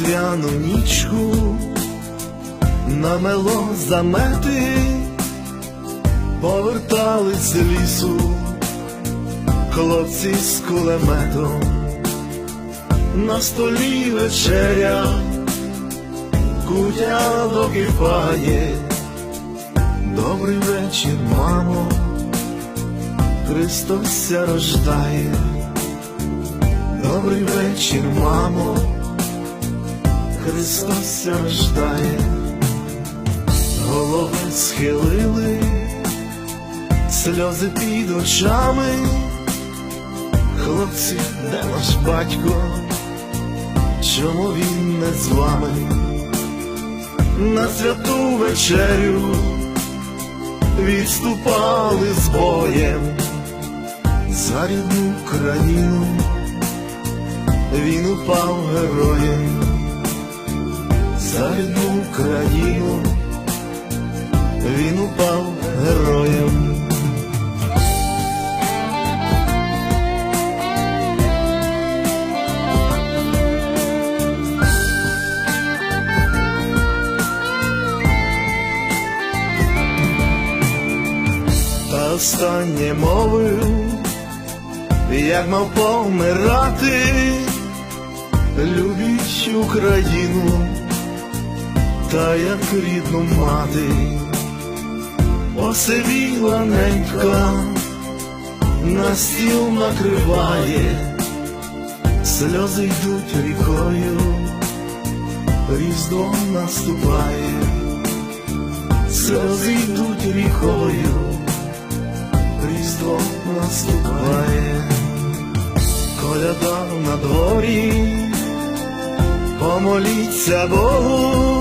весняну нічку намело замети, повертались з лісу хлопці з кулеметом, на столі вечеря, кутя докипає, добрий вечір, мамо, Христос рождає. Добрий вечір, мамо, Христос рождає, голови схилили, сльози під очами, хлопці, де ваш батько, чому він не з вами? На святу вечерю відступали з боєм. За рідну країну він упав героєм за рідну країну, він упав героєм. Та останнє мовив, як мав помирати. Любіть Україну, та як рідну мати, посивіла ненька, на стіл накриває, сльози йдуть рікою, різдво наступає, сльози йдуть рікою, різдво наступає. Коляда на дворі, помоліться Богу,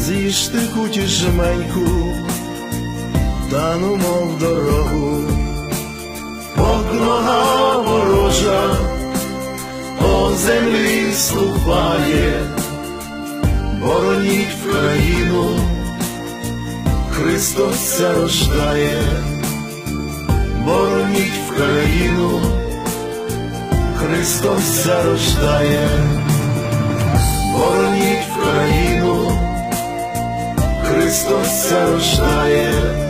з'їжте куті жменьку, та ну мов дорогу, Бог нога ворожа, по землі ступає, бороніть країну, Христос рождає, бороніть країну. Христос зарождає, бороніть країну, Христос зарождає.